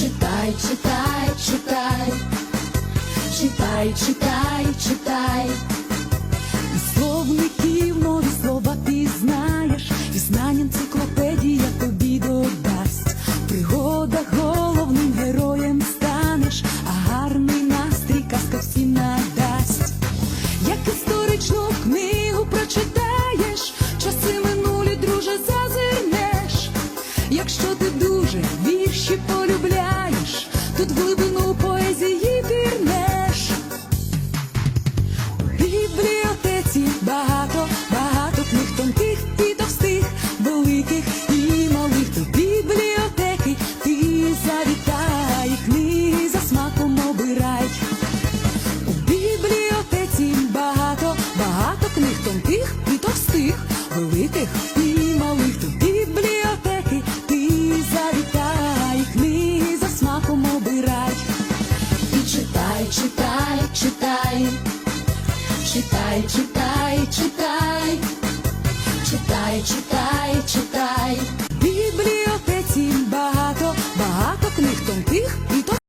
Читай, читай, читай, читай, читай, читай. Словників нові слова ти знаєш, і знань енциклопедія тобі додасть. В пригодах головним героєм станеш, а гарний настрій казка всім надасть. Як історичну книгу тут глибину поезії пірнеш. В бібліотеці багато, багато книг тонких і товстих, великих і малих. До бібліотеки ти завітай, книги за смаком обирай. У бібліотеці багато, багато книг тонких і товстих, великих читай, читай, читай, читай, читай, читай.